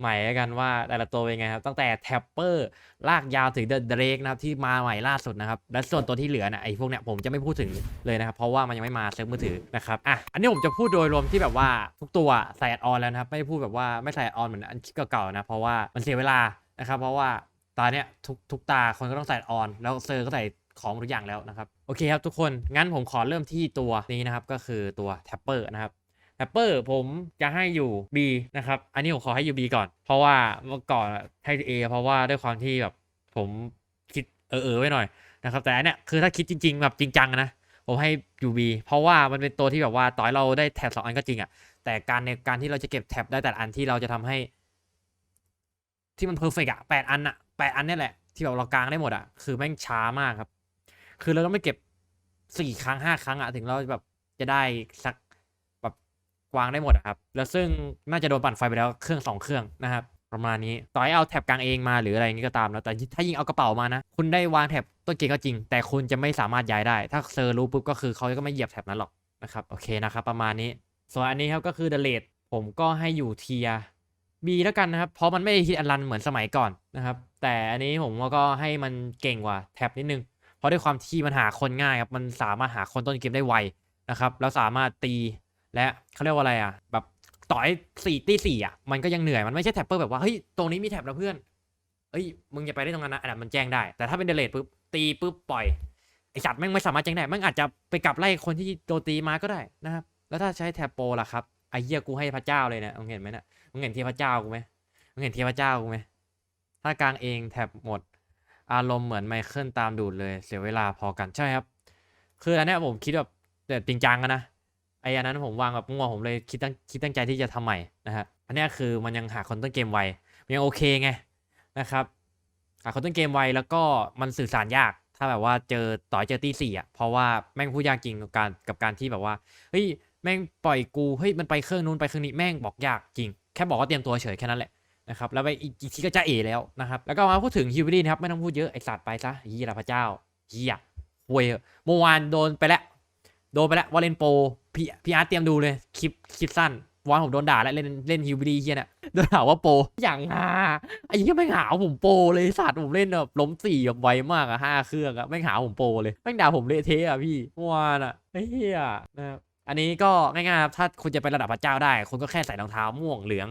ใหม่แล้วกันว่าแต่ละตัวเป็นไงครับ ตั้งแต่แท็ปเปอร์ลากยาวถึงเดอะเดรกนะครับที่มาใหม่ล่าสุดนะครับ และส่วนตัวที่เหลือนี่ยไอ้พวกเนี้ยผมจะไม่พูดถึงเลยนะครับ เพราะว่ามันยังไม่มาเซิร์ฟมือถือนะครับอะอันนี้ผมจะพูดโดยรวมที่แบบว่าทุกตัวใส่แอดออนแล้วนะครับ ไม่พูดแบบว่าไม่ใส่แอดออนเหมือนอันเก่าๆนะเพราะว่ามันเสียเวลานะครับเพราะว่าตาเนี้ยทุกทุกตาคนก็ต้องใส่อออนแล้วเซอร์ก็ใส่ของทุกอย่างแล้วนะครับโอเคครับทุกคนงั้นผมขอเริ่มที่ตัวนี้นะครับก็คือตัวแท็ปเปอร์นะครับ แอปเปอร์ผมจะให้อยู่ B นะครับ อันนี้ผมขอให้อยู่ B ก่อน เพราะว่าเมื่อก่อนให้ A เพราะว่าด้วยความที่แบบผมคิดเออเออไว้หน่อยนะครับ แต่อันเนี้ยคือถ้าคิดจริง ๆ แบบจริงจังนะผมให้อยู่ B เพราะว่ามันเป็นตัวที่แบบว่าต่อยเราได้แท็บสองอันก็จริงอะแต่การในการที่เราจะเก็บแท็บได้แต่อันที่เราจะทำให้ ที่มันเพอร์เฟกอะแปดอันอะแปดอันนี่แหละที่แบบเรากางได้หมดอะคือแม่งช้ามากครับ คือเราต้องไม่เก็บสี่ครั้งห้าครั้งอะถึงเราแบบจะได้สัก วางได้หมดอะครับ แล้วซึ่งน่าจะโดนปั่นไฟไปแล้วเครื่องสองเครื่องนะครับประมาณนี้ต่อให้เอาแท็บกลางเองมาหรืออะไรอย่างนี้ก็ตามแล้วแต่ถ้ายิงเอากระเป๋ามานะ คุณได้วางแท็บต้นเกมก็จริง แต่คุณจะไม่สามารถย้ายได้ ถ้าเซอร์รู้ปุ๊บก็คือเขาก็ไม่เหยียบแท็บนั้นหรอกนะครับโอเคนะครับประมาณนี้ ส่วนอันนี้ครับก็คือเดเลดผมก็ให้อยู่เทียบีแล้วกันนะครับ เพราะมันไม่ได้ฮิตอันรันเหมือนสมัยก่อนนะครับ แต่อันนี้ผมก็ให้มันเก่งกว่าแท็บนิดนึง เพราะด้วยความที่มันหาคนง่ายครับ มันสามารถหาคนต้นเกมได้ไวนะครับ แล้วสามารถตี และเขาเรียกว่าอะไรอะแบบต่อยสี่ตีสี่อะมันก็ยังเหนื่อยมันไม่ใช่แท็บเปอร์แบบว่าเฮ้ยตรงนี้มีแท็บแล้วเพื่อนเอ้ยมึงอย่าไปได้ตรงนั้นนะอันนั้นมันแจ้งได้ แต่ถ้าเป็นเดเลทปุ๊บตีปุ๊บปล่อยไอสัตว์แม่งไม่สามารถแจ้งได้แม่งอาจจะไปกลับไล่คนที่โดนตีมาก็ได้นะครับแล้วถ้าใช้แท็บโปรล่ะครับไอ้เหี้ยกูให้พระเจ้าเลยเนี่ยมึงเห็นไหมเนี่ยมึงเห็นเทียพระเจ้ากูไหมมึงเห็นเทียพระเจ้ากูไหมถ้ากลางเองแท็บหมด อารมณ์เหมือนไมเคิลตามดูดเลย เสียเวลาพอกันใช่ครับ คืออันนี้ผมคิดแบบแบบจริงจังนะ ไอ้อันนั้นผมวางแบบมั่วผมเลยคิดตั้งคิดตั้งใจที่จะทำใหม่นะฮะอันนี้คือมันยังหาคนต้นเกมไวมันยังโอเคไงนะครับหาคนต้นเกมไวแล้วก็มันสื่อสารยาก ถ้าแบบว่าเจอต่อยเจอตีสี่อะเพราะว่าแม่งพูดยากจริงกับการกับการที่แบบว่าเฮ้ยแม่งปล่อยกูเฮ้ยมันไปเครื่องนู้นไปเครื่องนี้แม่งบอกยากจริง แค่บอกว่าเตรียมตัวเฉยแค่นั้นแหละนะครับแล้วไปอีกทีก็จะเอแล้วนะครับแล้วก็มาพูดถึงฮิวบิลี่นะครับไม่ต้องพูดเยอะไอสัตว์ไปซะเฮียละพระเจ้าเฮียเวยเมื่อวานโดนไปแล้ว โดนไปแล้ววาเลนโปพี่พี่อาร์ตเตรียมดูเลยคลิปคลิปสั้นวันผมโดนด่าแล้วเล่นเล่นฮิวบิลีเฮียเนี่ยโดนด่าว่าโปอย่างฮาไอ้เหี้ยไม่หาผมโปเลยสัตว์ผมเล่นแบบล้มสี่แบบไวมากอะห้าเครื่องอะไม่หาผมโปเลยไม่ด่าผมเละเทะอะพี่วานอะไอ้เหี้ยนะครับอันนี้ก็ง่ายๆครับถ้าคุณจะไประดับพระเจ้าได้ คุณก็แค่ใส่รองเท้าม่วงเหลือง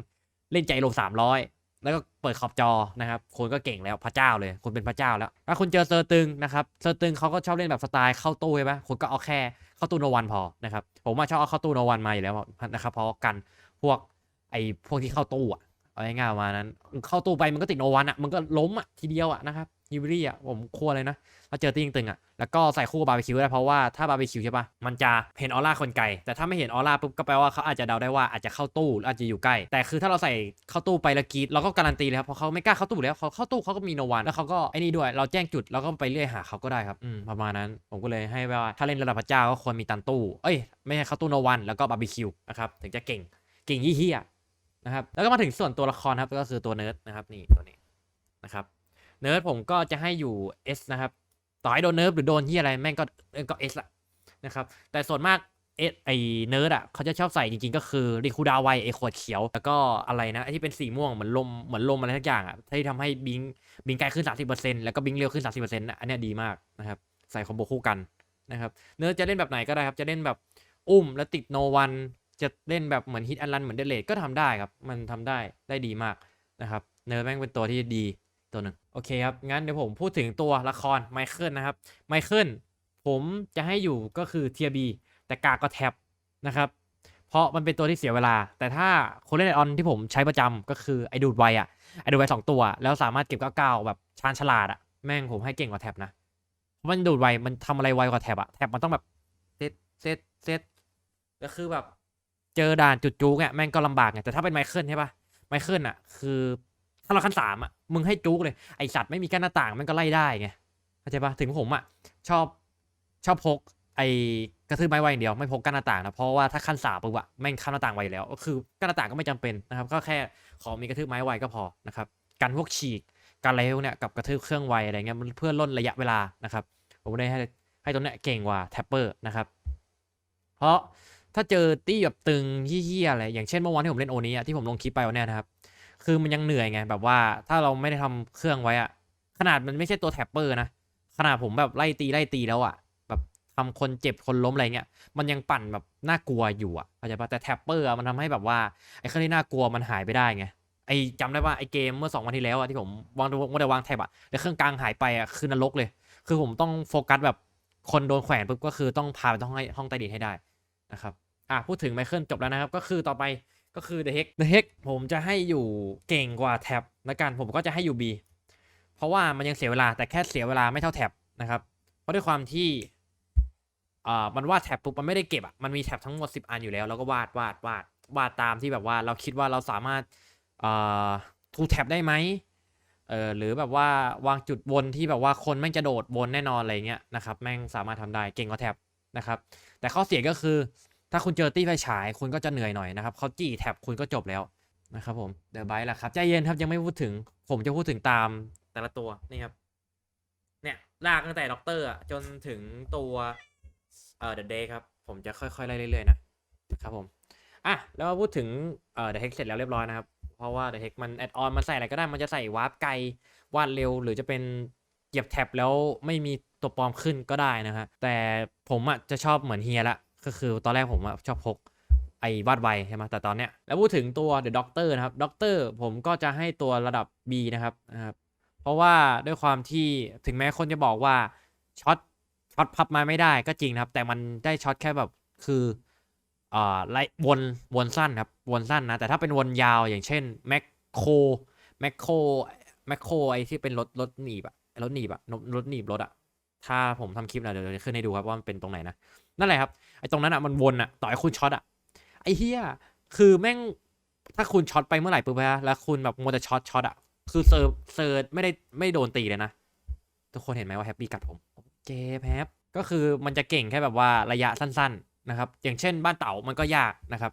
เล่นใจลงสามร้อยแล้วก็เปิดขอบจอนะครับคุณก็เก่งแล้วพระเจ้าเลยคุณเป็นพระเจ้าแล้วถ้าคุณเจอเซอร์ตึงนะครับเซอร์ตึงเขาก็ชอบเล่นแบบสไตล์เข้าตู้ใช่ไหมคุณก็เอาแค่ เข้าตู้โนวันพอนะครับ ผมว่าชอบเอาเข้าตู้โนวันมาอยู่แล้วนะครับ เพราะกันพวกไอ้พวกที่เข้าตู้อะเอาง่ายๆมานั้น เข้าตู้ไปมันก็ติดโนวันอะมันก็ล้มอะทีเดียวอะนะครับ ฮิวรี่อะผมคั่วเลยนะถ้าเจอตีตึงอะแล้วก็ใส่คู่บาร์บีคิวได้เพราะว่าถ้าบาร์บีคิวใช่ปะมันจะเห็นออร่าคนไกลแต่ถ้าไม่เห็นออร่าปุ๊บก็แปลว่าเขาอาจจะเดาได้ว่าอาจจะเข้าตู้หรืออาจจะอยู่ใกล้ แต่คือถ้าเราใส่เข้าตู้ไปแล้วกีดเราก็การันตีเลยครับเพราะเขาไม่กล้าเข้าตู้แล้วเขาเข้าตู้เขาก็มีโนวันแล้วเขาก็ไอ้นี่ด้วย เราแจ้งจุดแล้วก็ไปเรื่อยหาเขาก็ได้ครับอืมประมาณนั้น ผมก็เลยให้ว่าถ้าเล่นระดับพระเจ้าก็ควรมีตันตู้เอ้ยไม่ใช่เข้าตู้โนวันแล้วก็บาร์บีคิวนะครับถึงจะเก่งเก่งยี่เฮียนะครับแล้วก็มาถึงส่วนตัวละครครับก็คือตัวเนิร์ดนะครับนี่ตัวนี้นะครับ เนิร์ดผมก็จะให้อยู่ S นะครับ ต่อให้โดนเนิร์ฟหรือโดนที่อะไรแม่งก็เอ้ยก็ S ละนะครับ แต่ส่วนมากเอไอเนิร์ดอะเขาจะชอบใส่จริงๆ ก็คือรีคูดาไวไอขวดเขียว แล้วก็อะไรนะไอที่เป็นสีม่วงเหมือนลมเหมือนลมอะไรทักอย่างอะที่ทำให้บิงบิงไกลขึ้น 30%แล้วก็บิงเร็วขึ้น 30%นะอันนี้ดีมากนะครับ ใส่คอมโบคู่กันนะครับ เนิร์ดจะเล่นแบบไหนก็ได้ครับ จะเล่นแบบอุ้มแล้วติดโนวัน จะเล่นแบบเหมือนฮิตอันรันเหมือนเดเลดก็ทำได้ครับ มันทำได้ได้ดีมากนะครับ เนิร์ดแม่งเป็นตัวที่ดี ตัวหนึ่งโอเคครับ งั้นเดี๋ยวผมพูดถึงตัวละครไมเคิลนะครับไมเคิลผมจะให้อยู่ก็คือเทียบีแต่กากก็แท็บนะครับ เพราะมันเป็นตัวที่เสียเวลา แต่ถ้าคนเล่นไอออนที่ผมใช้ประจำก็คือไอดูดไวอะไอดูดไวสองตัว แล้วสามารถเก็บก้าเก้าแบบชาญฉลาดอะแม่งผมให้เก่งกว่าแท็บนะมันดูดไวมันทำอะไรไวกว่าแท็บอะแท็บมันต้องแบบเซตเซตเซตก็คือแบบ เจอด่านจุดจูกเนี่ยแม่งก็ลำบากไงแต่ถ้าเป็นไมเคิลใช่ปะไมเคิลอะคือ ถ้าเราขั้นสามอะมึงให้จุกเลยไอสัตว์ไม่มีกั้นหน้าต่างมันก็ไล่ได้ไงเข้าใจปะถึงผมอะชอบชอบพกไอกระทืบไม้ไวอย่างเดียวไม่พกกั้นหน้าต่างนะเพราะว่าถ้าขั้นสามปุ๊บอะแม่งขั้นหน้าต่างไวอยู่แล้ว ก็คือกั้นหน้าต่างก็ไม่จำเป็นนะครับ ก็แค่ขอมีกระทืบไม้ไวก็พอนะครับกันพวกฉีกการอะไรพวกเนี้ยกับกระทืบเครื่องไวอะไรเงี้ยมันเพื่อลดระยะเวลานะครับ ผมได้ให้ให้ตัวเนี้ยเก่งกว่าแท็ปเปอร์นะครับเพราะถ้าเจอตี้แบบตึงเฮี้ยอะไรอย่างเช่นเมื่อวานที่ผมเล่นโอนี้อะที่ผมลงคลิปไปวันเนี้นะครับ คือมันยังเหนื่อยไง แบบว่าถ้าเราไม่ได้ทำเครื่องไว้อะขนาดมันไม่ใช่ตัวแท็ปเปอร์นะ ขนาดผมแบบไล่ตีไล่ตีแล้วอะแบบทำคนเจ็บคนล้มอะไรเงี้ย มันยังปั่นแบบน่ากลัวอยู่อะเข้าใจปะแต่แท็ปเปอร์มันทำให้แบบว่าไอ้เครื่องที่น่ากลัวมันหายไปได้ไงไอจำได้ว่าไอเกมเมื่อสองวันที่แล้วอะที่ผมวางว่าแต่วางแท็บอะแล้วเครื่องกลางหายไปอะคือนรกเลย คือผมต้องโฟกัสแบบคนโดนแขวนปุ๊บก็คือต้องพาไปต้องให้ห้องใต้ดินให้ได้นะครับอะพูดถึงไมเคิลจบแล้วนะครับ ก็คือต่อไป ก็คือ The Hex The Hex ผมจะให้อยู่เก่งกว่าแท็บละกันผมก็จะให้อยู่ B เพราะว่ามันยังเสียเวลาแต่แค่เสียเวลาไม่เท่าแท็บนะครับ เพราะด้วยความที่อ่ามันวาดแท็บปุ๊บมันไม่ได้เก็บอะมันมีแท็บทั้งหมด 10 อันอยู่แล้วแล้วก็วาดวาดวาดวาดตามที่แบบว่าเราคิดว่าเราสามารถอ่าทูแท็บได้ไหมเออหรือแบบว่าวางจุดวนที่แบบว่าคนแม่งจะโดดวนแน่นอนอะไรเงี้ยนะครับแม่งสามารถทำได้เก่งกว่าแท็บนะครับ แต่ข้อเสียก็คือ ถ้าคุณเจอตี้ไฟฉายคุณก็จะเหนื่อยหน่อยนะครับเขาจี้แท็บคุณก็จบแล้วนะครับผมเดอะไบท์ละครับใจเย็นครับยังไม่พูดถึง ผมจะพูดถึงตามแต่ละตัวนี่ครับเนี่ยลากตั้งแต่ด็อกเตอร์อะจนถึงตัวเอ่อเดอะเดย์ครับ ผมจะค่อยๆไล่เรื่อยๆนะครับผมอะแล้วมาพูดถึงเอ่อเดอะเฮกเสร็จแล้วเรียบร้อยนะครับเพราะว่าเดอะเฮกมันแอดออนมันใส่อะไรก็ได้มันจะใส่วาร์ปไกลวาดเร็ว หรือจะเป็นเหยียบแท็บแล้วไม่มีตัวปลอมขึ้นก็ได้นะฮะแต่ผมอะจะชอบเหมือนเฮียละ ก็คือตอนแรกผมชอบพกไอ้วาดไวใช่ไหมแต่ตอนเนี้ยแล้วพูดถึงตัว The Doctor นะครับ Doctor ผมก็จะให้ตัวระดับ B นะครับนะครับเพราะว่าด้วยความที่ถึงแม้คนจะบอกว่าช็อตช็อตพับมาไม่ได้ก็จริงนะครับ แต่มันได้ช็อตแค่แบบคืออ่าไล่วนวนสั้นครับวนสั้นนะแต่ถ้าเป็นวนยาวอย่างเช่นแมคโครแมคโครแมคโครไอที่เป็นรถรถหนีบอะรถหนีบอะรถหนีบรถอะถ้าผมทำคลิปนะเดี๋ยวจะขึ้นให้ดูครับว่ามันเป็นตรงไหนนะ นั่นแหละครับไอ้ตรงนั้นอะมันวนอะต่อให้คุณช็อตอะไอ้เฮียคือแม่งถ้าคุณช็อตไปเมื่อไหร่ปุ๊บฮะแล้วคุณแบบมัวแต่ช็อตช็อตอะคือเซิร์ฟเซิร์ฟไม่ได้ไม่โดนตีเลยนะทุกคนเห็นไหมว่าแฮปปี้กัดผมเจแฮปก็คือมันจะเก่งแค่แบบว่าระยะสั้น ๆนะครับ อย่างเช่น บ้านเต่ามันก็ยากนะครับ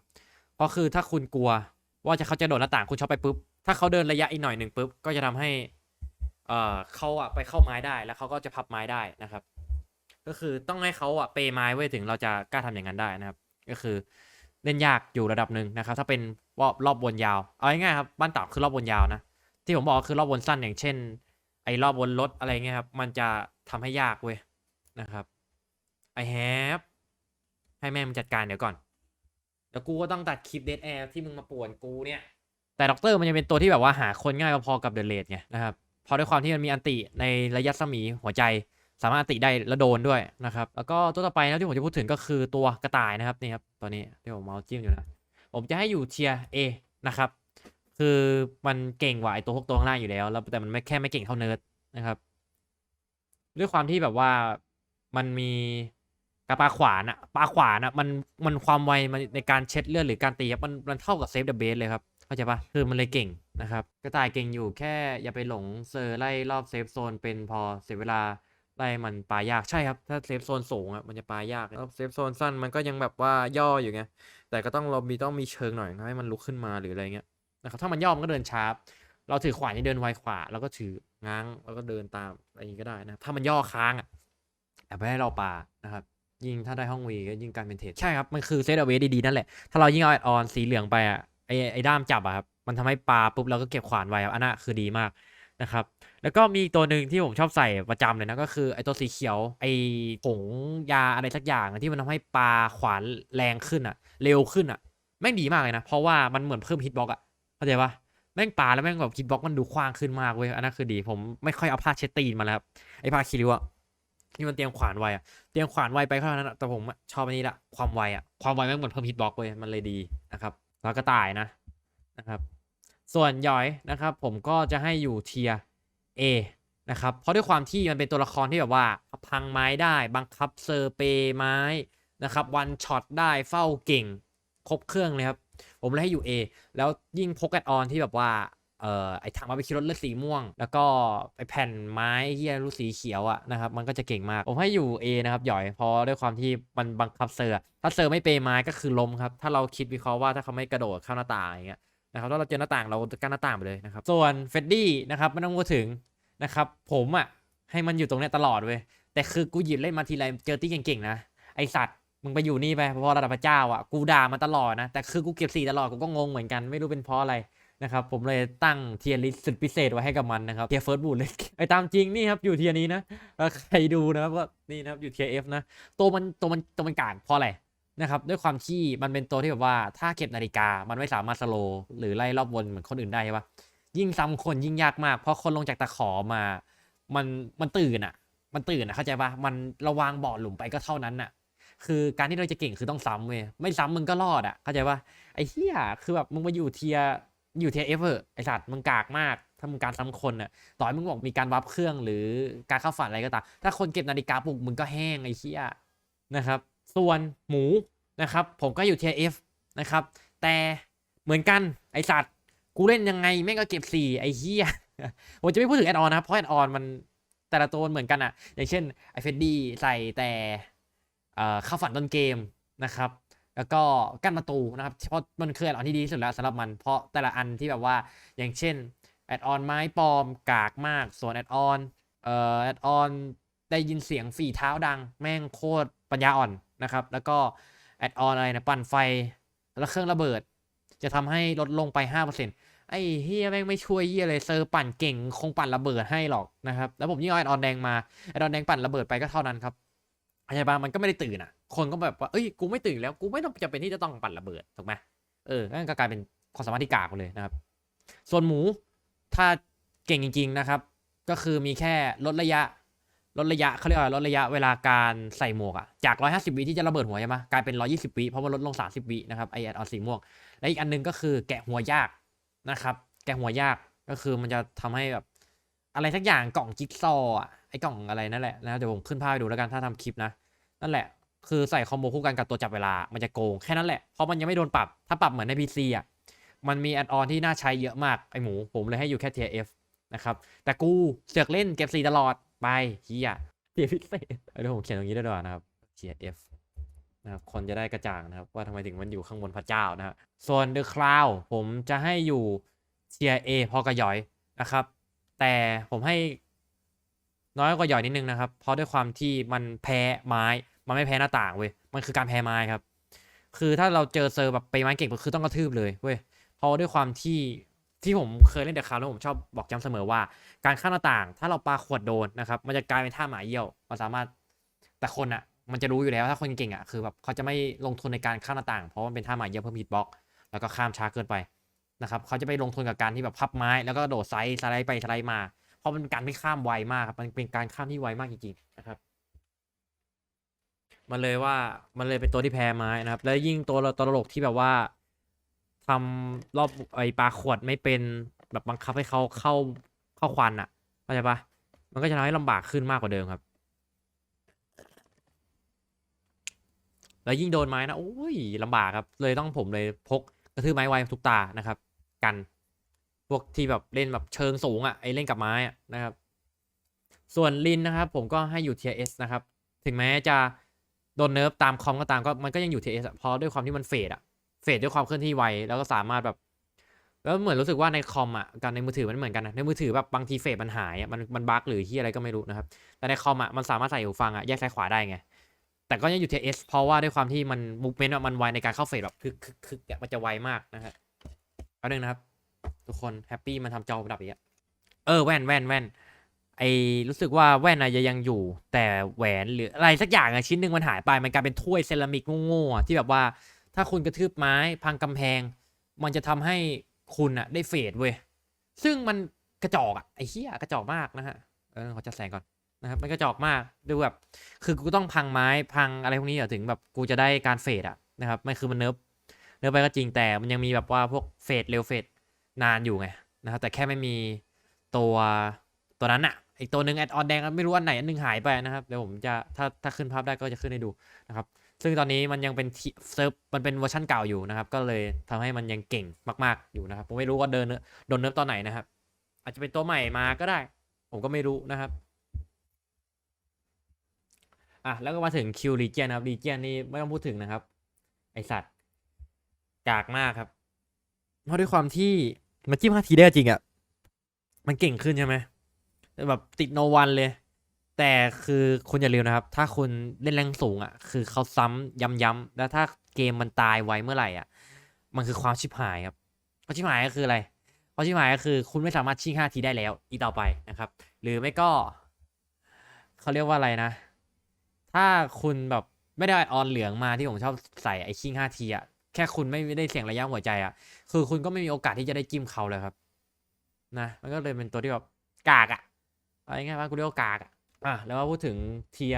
เพราะคือถ้าคุณกลัวว่าจะเขาจะโดดหน้าต่างคุณช็อตไปปุ๊บถ้าเขาเดินระยะอีกหน่อยหนึ่งปุ๊บก็จะทำให้เอ่อเขาอะไปเข้าไม้ได้แล้วเขาก็จะพับไม้ได้นะครับ ก็คือต้องให้เขาอะเปย์ไม้ไว้ถึงเราจะกล้าทำอย่างนั้นได้นะครับ ก็คือเล่นยากอยู่ระดับหนึ่งนะครับ ถ้าเป็นรอบรอบวนยาว เอาง่ายๆครับบ้านเต่าคือรอบวนยาวนะ ที่ผมบอกคือรอบวนสั้นอย่างเช่น ไอ้รอบวนรถอะไรเงี้ยครับ มันจะทำให้ยากเว้ยนะครับ I have ให้แม่มึงจัดการเดี๋ยวก่อนแล้วกูก็ต้องตัดคลิปเดทแอร์ที่มึงมาป่วนกูเนี่ย แต่ด็อกเตอร์มันจะเป็นตัวที่แบบว่าหาคนง่ายพอๆกับเดอะเลดไงนะครับเพราะด้วยความที่มันมีอันติในระยะสมีหัวใจ สามารถติได้แล้วโดนด้วยนะครับ แล้วก็ตัวต่อไปนะที่ผมจะพูดถึงก็คือตัวกระต่ายนะครับนี่ครับตัวนี้ที่ผมเมาส์จิ้มอยู่นะผมจะให้อยู่เทียเอนะครับ คือมันเก่งกว่าไอตัวพวกตัวข้างล่างอยู่แล้ว แล้วแต่มันไม่แค่ไม่เก่งเท่าเนิร์ดนะครับ ด้วยความที่แบบว่ามันมีกระปาขวานอะปาขวานอะมันมันความไวมันในการเช็ดเลือดหรือการตีครับมันมันเท่ากับเซฟเดอะเบสเลยครับเข้าใจปะคือมันเลยเก่งนะครับกระต่ายเก่งอยู่แค่อย่าไปหลงเซอร์ไล่รอบเซฟโซนเป็นพอเสียเวลา ไล่มันปลายากใช่ครับ ถ้าเซฟโซนสูงอะมันจะปลายากแล้วเซฟโซนสั้นมันก็ยังแบบว่าย่ออยู่ไงแต่ก็ต้องเรามีต้องมีเชิงหน่อยให้มันลุกขึ้นมาหรืออะไรเงี้ยนะครับถ้ามันย่อมันก็เดินช้าเราถือขวานจะเดินไวขวาแล้วก็ถือง้างแล้วก็เดินตามอะไรอย่างงี้ก็ได้นะถ้ามันย่อค้างอะแอบไปให้เราปานะครับยิ่งถ้าได้ห้องวีก็ยิ่งการเป็นเทรดใช่ครับ มันคือเซตเอาเวดีๆนั่นแหละ ถ้าเรายิ่งเอาแอดออนสีเหลืองไปอะไอไอด้ามจับอะครับ มันทำให้ปลาปุ๊บเราก็เก็บขวานไว้ครับอันนั้นคือดีมากนะครับ แล้วก็มีตัวหนึ่งที่ผมชอบใส่ประจำเลยนะก็คือไอตัวสีเขียวไอผงยาอะไรสักอย่างที่มันทำให้ปลาขวานแรงขึ้นอะเร็วขึ้นอะแม่งดีมากเลยนะ เพราะว่ามันเหมือนเพิ่มฮิตบ็อกอะเข้าใจปะแม่งปลาแล้วแม่งแบบฮิตบ็อกมันดูกว้างขึ้นมากเว้ยอันนั้นคือดีผมไม่ค่อยเอาผ้าเช็ดตีนมาแล้วครับไอผ้าคีริวอะที่มันเตรียมขวานไวอะเตรียมขวานไวไปเท่านั้นแต่ผมชอบอันนี้ละความไวอะความไวแม่งเหมือนเพิ่มฮิตบ็อกเว้ยมันเลยดีนะครับแล้วก็ตายนะนะครับ ส่วนหยอยนะครับ ผมก็จะให้อยู่เทีย A นะครับเพราะด้วยความที่มันเป็นตัวละครที่แบบว่าพังไม้ได้บังคับเซอร์เปย์ไม้นะครับวันช็อตได้เฝ้าเก่ง ครบเครื่องเลยครับ ผมเลยให้อยู่ A แล้วยิ่งพกแอดออนที่แบบว่าเอ่อไอถังมาไปคิรถเลือดสีม่วง แล้วก็ไอแผ่นไม้เฮียรูสีเขียวอะนะครับมันก็จะเก่งมาก ผมให้อยู่ A นะครับหย่อยเพราะด้วยความที่มันบังคับเซอร์ ถ้าเซอร์ไม่เปย์ไม้ก็คือล้มครับ ถ้าเราคิดวิเคราะห์ว่าถ้าเขาไม่กระโดดเข้าหน้าต่างอย่างเงี้ย นะครับถ้าเราเจอหน้าต่างเรากั้นหน้าต่างไปเลยนะครับ ส่วนเฟดดี้นะครับไม่ต้องพูดถึงนะครับ ผมอะ่ะให้มันอยู่ตรงเนี้ยตลอดเว้ยแต่คือกูหยิบเล่นมาทีไรเจอตี้เก่งๆนะไอสัตว์มึงไปอยู่นี่ไปเพราะระดับพระเจ้าอะ่ะกูด่ามันตลอดนะแต่คือกูเก็บสี่ตลอดกูก็งงเหมือนกันไม่รู้เป็นเพราะอะไรนะครับผมเลยตั้งเทียร์ลิสต์สุดพิเศษไว้ให้กับมันนะครับเทียร์เฟิร์สบูลเลยไอ้ตามจริงนี่ครับอยู่เทียร์นี้นะใครดูนะครับว่านี่นะครับอยู่เทียร์เอฟนะตัวมันตัวมันตัวมันกากเพราะอะไร นะครับด้วยความที่มันเป็นตัวที่แบบว่าถ้าเก็บนาฬิกามันไม่สามารถสโลว์หรือไล่รอบวนเหมือนคนอื่นได้ใช่ปะยิ่งซ้ำคนยิ่งยากมากเพราะคนลงจากตะขอมา มันมันตื่นอะ มันตื่นอะเข้าใจปะมันระวางบ่อหลุมไปก็เท่านั้นอะ คือการที่เราจะเก่งคือต้องซ้ำเว้ยไม่ซ้ำมึงก็รอดอะเข้าใจปะไอ้เหี้ยคือแบบมึงมาอยู่เทียอยู่เทียเอฟเอไอสัตว์มึงกากมากถ้ามึงการซ้ำคนอะต่อให้มึงบอกมีการวับเครื่องหรือการเข้าฝันอะไรก็ตามถ้าคนเก็บนาฬิกาปลุกมึงก็แห้งไอ้เหี้ยนะครับ ส่วนหมูนะครับ ผมก็อยู่เทียเอฟนะครับ แต่เหมือนกันไอสัตว์ กูเล่นยังไง แม่งก็เก็บสี่ไอเหี้ยผมจะไม่พูดถึงแอดออนนะครับ เพราะแอดออนมันแต่ละตัวเหมือนกันอะอย่างเช่นไอเฟดดี้ใส่แต่เข้าฝันต้นเกมนะครับ แล้วก็กั้นประตูนะครับเพราะมันคือแอดออนที่ดีที่สุดแล้วสำหรับมัน เพราะแต่ละอันที่แบบว่าอย่างเช่นแอดออนไม้ปลอมกากมาก ส่วนแอดออนเอ่อแอดออนได้ยินเสียงฝีเท้าดัง แม่งโคตรปัญญาอ่อน นะครับ แล้วก็แอดออนอะไรนะปั่นไฟ แล้วเครื่องระเบิด จะทำให้ลดลงไป 5%ไอ้เฮียแม่งไม่ช่วยเฮียเลยเซอร์ปั่นเก่งคงปั่นระเบิดให้หรอกนะครับ แล้วผมยิ่งเอาแอดออนแดงมาแอดออนแดงปั่นระเบิดไปก็เท่านั้นครับเข้าใจปะมันก็ไม่ได้ตื่นอะ คนก็แบบว่าเอ้ยกูไม่ตื่นแล้วกูไม่ต้องจำเป็นที่จะต้องปั่นระเบิดถูกไหมเออนั่นก็กลายเป็นความสามารถที่กากเลยนะครับ ส่วนหมูถ้าเก่งจริง ๆนะครับ ก็คือมีแค่ลดระยะ ลดระยะเขาเรียกว่าลดระยะเวลาการใส่หมวกอะจาก 150 วิที่จะระเบิดหัวใช่ไหมกลายเป็น 120 วิเพราะว่าลดลง 30 วินะครับไอแอดออสีม่วงและอีกอันหนึงก็คือแกะหัวยากนะครับ แกะหัวยากก็คือมันจะทำให้แบบอะไรสักอย่างกล่องจิ๊กซอว์ไอกล่องอะไรนั่นแหละนะเดี๋ยวผมขึ้นภาพให้ดูแล้วกันถ้าทำคลิปนะ นั่นแหละ คือใส่คอมโบคู่กันกับตัวจับเวลามันจะโกงแค่นั้นแหละเพราะมันยังไม่โดนปรับถ้าปรับเหมือนใน PC อะมันมีแอดออนที่น่าใช้เยอะมากไอหมู ผมเลยให้อยู่แค่ tier F นะครับแต่กูเสือกเล่นเก็บสีตลอด ไปเฮียเทียพิเศษเดี๋ยวผมเขียนตรงนี้ด้วยดีกว่านะครับ tier F นะครับคนจะได้กระจ่างนะครับ ว่าทำไมถึงมันอยู่ข้างบนพระเจ้านะฮะส่วน The Cloud ผมจะให้อยู่ tier A พอกระย่อยนะครับ แต่ผมให้น้อยกว่าหย่อยนิดนึงนะครับ เพราะด้วยความที่มันแพ้ไม้ มันไม่แพ้หน้าต่างเว้ย มันคือการแพ้ไม้ครับ คือถ้าเราเจอเซอร์แบบไปไม้เก่งก็คือต้องกระทืบเลยเว้ย เพราะด้วยความที่ ที่ผมเคยเล่นเดอะคาร์แล้วผมชอบบอกย้ำเสมอว่า การข้ามหน้าต่างถ้าเราปาขวดโดนนะครับ มันจะกลายเป็นท่าหมาเยี่ยวมันสามารถแต่คนอะมันจะรู้อยู่แล้วถ้าคนเก่งอะคือแบบเขาจะไม่ลงทุนในการข้ามหน้าต่าง เพราะมันเป็นท่าหมาเยี่ยวเพิ่มฮิตบ็อกแล้วก็ข้ามช้าเกินไปนะครับเขาจะไปลงทุนกับการที่แบบพับไม้แล้วก็โดดไซส์สไลด์ไปสไลด์มาเพราะมันเป็นการที่ข้ามไวมากครับมันเป็นการข้ามที่ไวมากจริงๆนะครับมันเลยว่ามันเลยเป็นตัวที่แพ้ไม้นะครับ แล้วยิ่งตัวตัวตลกที่แบบว่า ทำรอบไอปลาขวดไม่เป็นแบบบังคับให้เขาเข้าเข้าควันอะเข้าใจปะมันก็จะทำให้ลำบากขึ้นมากกว่าเดิมครับ แล้วยิ่งโดนไม้นะโอ้ยลำบากครับ เลยต้องผมเลยพกกระทืบไม้ไวทุกตานะครับ กัน พวกที่แบบเล่นแบบเชิงสูงอะ่ะไอเล่นกับไม้อะนะครับ ส่วนลินนะครับ ผมก็ให้อยู่ tier S นะครับ ถึงแม้จะโดนเนิร์ฟตามคอมก็ตามก็มันก็ยังอยู่ tier S อะเพราะด้วยความที่มันเฟดอะ เฟดด้วยความเคลื่อนที่ไวแล้วก็สามารถแบบ แล้วเหมือนรู้สึกว่าในคอมอะกับในมือถือมันเหมือนกันนะในมือถือแบบบางทีเฟดมันหายอะมันมันบั๊กหรือที่อะไรก็ไม่รู้นะครับ แต่ในคอมอะมันสามารถใส่หูฟังอะแยกซ้ายขวาได้ไงแต่ก็ยังอยู่ tier S เพราะว่าด้วยความที่มันมูฟเมนต์มันไวในการเข้าเฟดแบบคึกคึกคึกเนี่ยมันจะไวมากนะฮะเอาหนึ่งนะครับ ทุกคนแฮปปี้มันทำจอระดับอี้ยเออแว่นแว่นแว่นไอรู้สึกว่าแว่นอะยังอยู่ แต่แหวนหรืออะไรสักอย่างอะชิ้นหนึ่งมันหายไปมันกลายเป็นถ้วยเซรามิกโง่ๆที่แบบว่า ถ้าคุณกระทืบไม้พังกำแพง มันจะทำให้คุณอะได้เฟดเว้ยซึ่งมันกระจอกอะไอ้เหี้ยกระจอกมากนะฮะเออขอจัดแสงก่อนนะครับมันกระจอกมากดูแบบคือกูต้องพังไม้พังอะไรพวกนี้ถึงแบบกูจะได้การเฟดอะนะครับไมันคือมันเนิร์ฟเนิร์ฟไปก็จริงแต่มันยังมีแบบว่าพวกเฟดเร็วเฟดนานอยู่ไงนะครับแต่แค่ไม่มีตัวตัวนั้นอะอีกตัวหนึ่งแอดออนแดงไม่รู้อันไหนอันหนึงหายไปนะครับเดี๋ยวผมจะถ้าถ้าขึ้นภาพได้ก็จะขึ้นให้ดูนะครับ ซึ่งตอนนี้มันยังเป็นเซิร์ฟมันเป็นเวอร์ชันเก่าอยู่นะครับ ก็เลยทำให้มันยังเก่งมาก ๆอยู่นะครับ ผมไม่รู้ว่าเดินโดนเนิร์ฟตอนไหนนะครับ อาจจะเป็นตัวใหม่มาก็ได้ ผมก็ไม่รู้นะครับอะแล้วก็มาถึงคิวรีเจียนนะครับรีเจียนนี่ไม่ต้องพูดถึงนะครับ ไอสัตว์กากมากครับ เพราะด้วยความที่มันจิ้มห้าทีได้จริงอะ่ะมันเก่งขึ้นใช่ไหมแบบติดโนวันเลย แต่คือคุณอย่าลืมนะครับ ถ้าคุณเล่นแรงสูงอะ่ะ คือเขาซ้ำย้ำๆแล้วถ้าเกมมันตายไวเมื่อไหร่อะ มันคือความชิบหายครับความชิบหายก็คืออะไรเพราะที่หายก็คือ คุณไม่สามารถชิ่ง5ทีได้แล้ว อีกต่อไปนะครับ หรือไม่ก็เขาเรียกว่าอะไรนะ ถ้าคุณแบบไม่ได้ออนเหลืองมาที่ผมชอบใส่ไอ้ชิ่ง5ทีอะแค่คุณไม่ได้เสียงระยะหัวใจอะคือคุณก็ไม่มีโอกาสที่จะได้จิ้มเขาเลยครับ นะ มันก็เลยเป็นตัวที่แบบกากอะอะไรง่ายว่ากูเรียกว่ากากอะ อะแล้วมาพูดถึงเทีย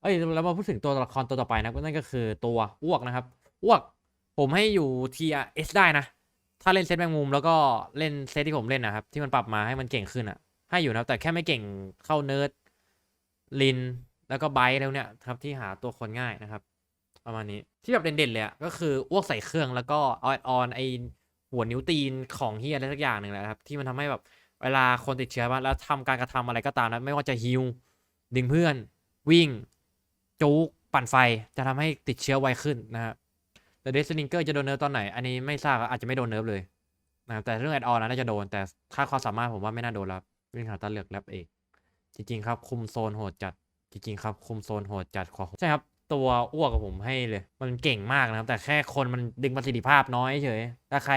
เอ้ยแล้วมาพูดถึงตัวละครตัวต่อไปนะนั่นก็คือตัวอ้วกนะครับอ้วกผมให้อยู่เทียเอสได้นะ ถ้าเล่นเซตแมงมุมแล้วก็เล่นเซตที่ผมเล่นนะครับ ที่มันปรับมาให้มันเก่งขึ้นอะให้อยู่นะแต่แค่ไม่เก่งเข้าเนิร์ดลินแล้วก็ไบท์แล้วเนี่ยครับที่หาตัวคนง่ายนะครับ ประมาณนี้ที่แบบเด่นๆเลยอะก็คืออ้วกใส่เครื่องแล้วก็ออออนไอหัวนิ้วตีนของเฮียอะไรสักอย่างหนึ่งแหละครับที่มันทำให้แบบเวลาคนติดเชื้อมาแล้วทำการกระทำอะไรก็ตามนะไม่ว่าจะฮิว ดึงเพื่อน วิ่ง จุกปั่นไฟจะทำให้ติดเชื้อไวขึ้นนะครับแต่เดสติงเกอร์จะโดนเนิร์ฟตอนไหน อันนี้ไม่ทราบอาจจะไม่โดนเนิร์ฟเลยนะแต่เรื่องแอดออนน่าจะโดน แต่ค่าความสามารถผมว่าไม่น่าโดนแล้ววิ่งหาตาเลือกแรปเอกจริง ๆ ครับ คุมโซนโหดจัด จริง ๆ ครับ คุมโซนโหดจัดขอใช่ครับ ตัวอ้วกกับผมให้เลย มันเก่งมากนะครับ แต่แค่คนมันดึงประสิทธิภาพน้อยเฉยถ้าใคร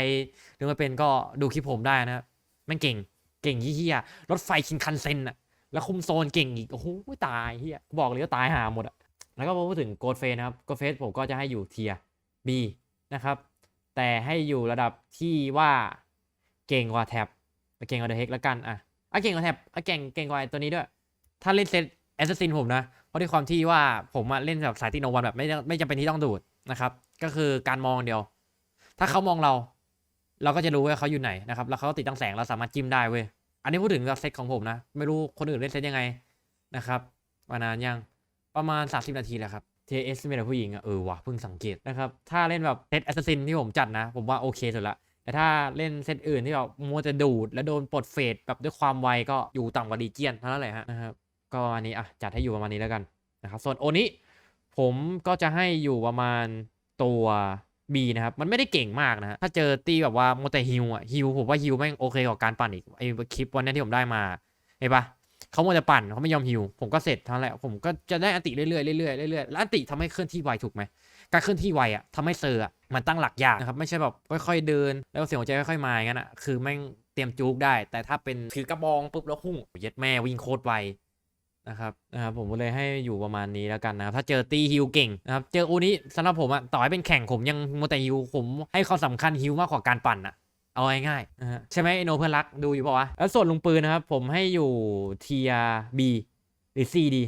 ดึงม่เป็นก็ดูคลิปผมได้นะครับมันเก่งเก่งเฮี้ยรถไฟชินคันเซ็นอะ แล้วคุมโซนเก่งอีก โอ้โหตายเฮียบอกเลยว่าตายหาหมดอะแล้วก็มาพูดถึงโกดเฟสนะครับโกดเฟสผมก็จะให้อยู่เทีย B นะครับ แต่ให้อยู่ระดับที่ว่าเก่งกว่าแท็บเก่งกว่าเดอะเฮกแล้วกันอะอะเก่งกว่าแท็บอะเก่งเก่งกว่าไอตัวนี้ด้วย ถ้าเล่นเซตแอสซัสซินผมนะ เพราะด้วยความที่ว่าผมอะเล่นแบบสายตีโนวันแบบไม่ไม่จำเป็นที่ต้องดูดนะครับ ก็คือการมองเดียว ถ้าเขามองเรา เราก็จะรู้ว่าเขาอยู่ไหนนะครับ แล้วเขาติดตั้งแสงเราสามารถจิ้มได้เว้ย อันนี้พูดถึงเซตของผมนะ ไม่รู้คนอื่นเล่นเซตยังไงนะครับมานานยังประมาณ 30 นาทีแหละครับ TS ไมีแต่ผู้หญิงอะเออว่ะเพิ่งสังเกตนะครับ ถ้าเล่นแบบเซตแอสซัสซินที่ผมจัดนะ ผมว่าโอเคสุดละ แต่ถ้าเล่นเซตอื่นที่แบบมัวจะดูด แล้วโดนปลดเฟดแบบด้วยความไวก็อยู่ต่ำกว่าดีเจียนเท่านั้นแหละฮะนะครับก็ประมาณนี้อะจัดให้อยู่ประมาณนี้แล้วกันนะครับส่วนโอนี้ผมก็จะให้อยู่ประมาณตัว B นะครับ มันไม่ได้เก่งมากนะฮะถ้าเจอตีแบบว่าโมแต่ฮิวอะฮิวผมว่าฮิวแม่งโอเคกว่าการปั่นอีกไอ้คลิปวันนี้ที่ผมได้มาเห็นปะเขาโมวจะปั่นเขาไม่ยอมฮิวผมก็เสร็จเท่านั้นแหละผมก็จะได้อันติเรื่อยๆเรื่อยๆเรื่อยๆแล้วอันติทำให้เคลื่อนที่ไวถูกไหมการเคลื่อนที่ไวอะทำให้เซอร์อะมันตั้งหลักยากนะครับไม่ใช่แบบค่อยๆเดิน แล้วเสียงหัวใจค่อยๆมาอย่างนั้นอะคือแม่งเตรียมจูกได้ แต่ถ้าเป็นถือกระบองปุ๊บแล้วหุ่งเย็ดแม่วิ่งโคตรไว นะครับนะครับผมเลยให้อยู่ประมาณนี้แล้วกันนะครับถ้าเจอตีฮิวเก่งนะครับเจออูนี้สำหรับผมอะต่อให้เป็นแข่งผมยังโมวแต่ฮิวผมให้ความสำคัญฮิวมากกว่าการปั่นอะเอาง่ายๆนะฮะใช่ไหมไอโนเพื่อนรักดูอยู่เปล่าวะแล้วส่วนลุงปืนนะครับผมให้อยู่เทียบีหรือซีดี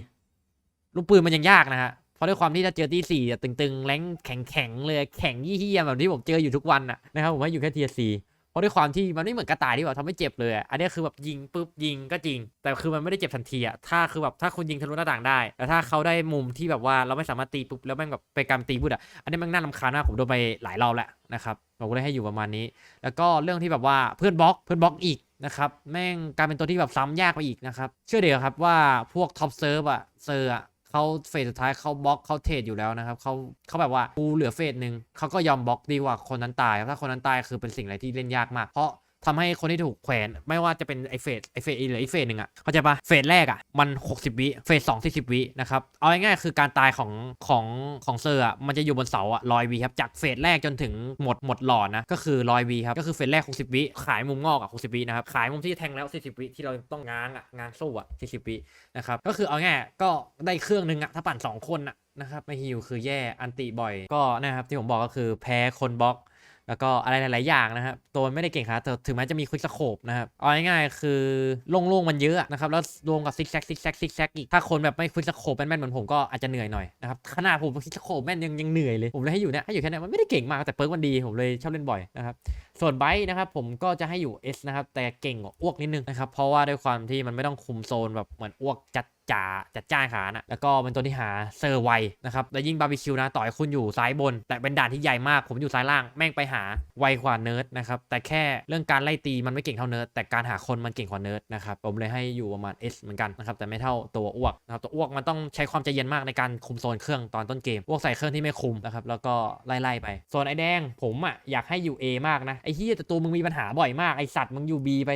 ลุงปืนมันยังยากนะฮะ เพราะด้วยความที่ถ้าเจอที่สี่อะตึงๆ แรงแข็งๆ เลยแข็งยี่เฮียแบบที่ผมเจออยู่ทุกวันอะนะครับผมให้อยู่แค่เทียซี เพราะด้วยความที่มันไม่เหมือนกระต่ายที่แบบทำให้เจ็บเลย อันนี้คือแบบยิงปุ๊บยิงก็จริง แต่คือมันไม่ได้เจ็บทันทีอะถ้าคือแบบถ้าคุณยิงทะลุหน้าต่างได้ แต่ถ้าเขาได้มุมที่แบบว่าเราไม่สามารถตีปุ๊บแล้วแม่งแบบไปการตีพูดอะอันนี้แมันน่ารำคาญมากผมโดนไปหลายรอบแล้วนะครับผมก็เลยให้อยู่ประมาณนี้ แล้วก็เรื่องที่แบบว่าเพื่อนบล็อกเพื่อนบล็อกอีกนะครับแม่งกลายเป็นตัวที่แบบซ้ำยากไปอีกนะครับเชื่อเดี๋ยวครับว่าพวกท็อปเซิร์ฟอะเซอร์อะ เขาเฟสสุดท้ายเขาบล็อกเขาเทรดอยู่แล้วนะครับเขาเขาแบบว่ากูเหลือเฟสหนึ่งเขาก็ยอมบล็อกดีกว่าคนนั้นตายถ้าคนนั้นตายคือเป็นสิ่งอะไรที่เล่นยากมาก เพราะ ทำให้คนที่ถูกแขวน ไม่ว่าจะเป็นไอเฟสไอเฟสหรือไอเฟสหนึ่งอะเข้าใจปะเฟสแรกอะมัน 60 วิเฟสสองสี่สิบวินะครับเอาง่ายๆคือการตายของของของเซอร์อะมันจะอยู่บนเสาอะร้อยวิครับจากเฟสแรกจนถึงหมดหมดหลอดนะก็คือร้อยวิครับก็คือเฟสแรก 60 วิขายมุมงอกอะ60 วินะครับขายมุมที่แทงแล้ว 40 วิที่เราต้องง้างอะง้างสู้อะ40 วินะครับก็คือเอาง่ายก็ได้เครื่องหนึงอะถ้าปั่น 2 คนอะนะครับไม่ฮิวคือแย่อันติบ่อยก็นะครับที่ผมบอกก็คือแพ้คนบล็อก แล้วก็อะไรหลาย ๆ อย่างนะครับ ตัวไม่ได้เก่งครับแต่ถึงแม้จะมีควิกสโคปนะครับ เอาง่ายๆ คือโล่งๆ มันเยอะนะครับ แล้วรวมกับซิกแซกซิกแซกซิกแซกอีก ถ้าคนแบบไม่ควิกสโคปแม่นๆเหมือนผมก็อาจจะเหนื่อยหน่อยนะครับ ขนาดผมควิกสโคปแม่นยังยังเหนื่อยเลย ผมเลยให้อยู่เนี่ยให้อยู่แค่นี้มันไม่ได้เก่งมากแต่เปิร์กมันดี ผมเลยชอบเล่นบ่อยนะครับ ส่วนไบค์นะครับผมก็จะให้อยู่ S นะครับ แต่เก่งกว่าอ้วกนิดนึงนะครับ เพราะว่าด้วยความที่มันไม่ต้องคุมโซนแบบเหมือนอ้วกจัดจ่าจัดจ้านขานะแล้วก็เป็นตัวที่หาเซอร์ไวนะครับแล้วยิ่งบาร์บีคิวนะต่อให้คุณอยู่ซ้ายบน แต่เป็นด่านที่ใหญ่มากผมอยู่ซ้ายล่างแม่งไปหาไวกว่าเนิร์ดนะครับแต่แค่เรื่องการไล่ตีมันไม่เก่งเท่าเนิร์ดแต่การหาคนมันเก่งกว่าเนิร์ดนะครับผมเลยให้อยู่ประมาณ S เหมือนกันนะครับแต่ไม่เท่าตัวอ้วกนะครับตัวอ้วกมันต้องใช้ความใจเย็นมากในการคุมโซนเครื่องตอนต้นเกมอ้วกใส่เครื่องที่ไม่คุมนะครับแล้วก็ไล่ๆไปส่วนไอแดงผมอะอยากให้อยู่ A มากนะไอ้เฮียแต่ตัวมึงมีปัญหาบ่อยมากไอสัตว์มึงอยู่ B ไป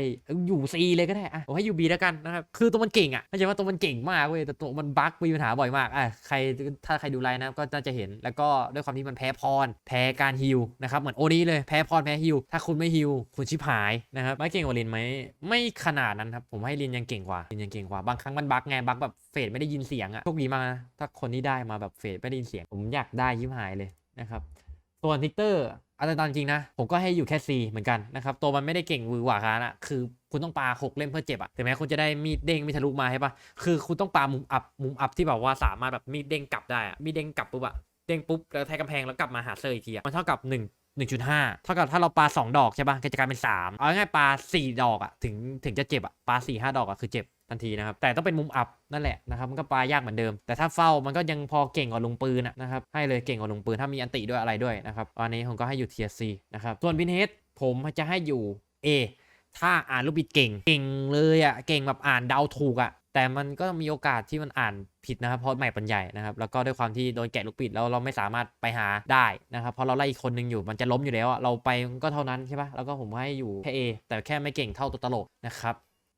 อยู่ C เลยก็ได้อะผมให้อยู่ B แล้วกันนะครับคือตัวมันเก่งอะเข้าใจว่าตัวมันเก่งมากเว้ยแต่ตัวมันบั๊กมีปัญหาบ่อยมากอะใครถ้าใครดูไลน์นะก็น่าจะเห็นแล้วก็ด้วยความที่มันแพ้พร แพ้การฮิลนะครับเหมือนโอนี้เลยแพ้พรแพ้ฮิลถ้าคุณไม่ฮิลคุณชิบหายนะครับไม่เก่งกว่าลินไหมไม่ขนาดนั้นครับผมให้ลินยังเก่งกว่าลินยังเก่งกว่าบางครั้งมันบั๊กไงบั๊กแบบเฟดไม่ได้ยินเสียงอะโชคดีมากนะถ้าคนที่ได้มาแบบเฟดไม่ได้ยินเสียง ผมอยากได้ยิบหายเลยนะครับ ส่วนทิกเตอร์อาจารย์ตามจริงนะ ผมก็ให้อยู่แค่ C เหมือนกันนะครับ ตัวมันไม่ได้เก่งหวือหวาขนาดนะคือคุณต้องปาหกเล่มเพื่อเจ็บอะถึงแม้คุณจะได้มีดเด้งมีทะลุมาใช่ปะคือคุณต้องปามุมอับมุมอับที่แบบว่าสามารถแบบมีดเด้งกลับได้อะมีดเด้งกลับปุ๊บอะเด้งปุ๊บแล้วแทกกำแพงแล้วกลับมาหาเซอร์อีกทีอะมันเท่ากับ 1 1.5 เท่ากับถ้าเราปา 2 ดอกใช่ปะก็จะกลายเป็น 3 เอาง่ายปา 4 ดอกอะถึงถึงจะเจ็บอะปา4 5 ดอกอะคือเจ็บ ทันทีนะครับ แต่ต้องเป็นมุมอับนั่นแหละนะครับมันก็ปลายากเหมือนเดิม แต่ถ้าเฝ้ามันก็ยังพอเก่งกว่าลุงปืนนะครับให้เลยเก่งกว่าลุงปืนถ้ามีอันติด้วยอะไรด้วยนะครับตอนนี้ผมก็ให้อยู่เทียซีนะครับส่วนบินเฮดผมจะให้อยู่ A ถ้าอ่านลูกบิดเก่งเก่งเลยอะเก่งแบบอ่านเดาถูกอะแต่มันก็มีโอกาสที่มันอ่านผิดนะครับเพราะใหม่ปัญใหญ่นะครับแล้วก็ด้วยความที่โดนแกะลูกปิดแล้วเราไม่สามารถไปหาได้นะครับเพราะเราไล่อีกคนนึงอยู่มันจะล้มอยู่แล้วอะเราไปก็เท่านั้นใช่ปะแล้วก็ผมให้อยู่แค่ A แต่แค่ไม่เก่งเท่าตัวตลกนะครับ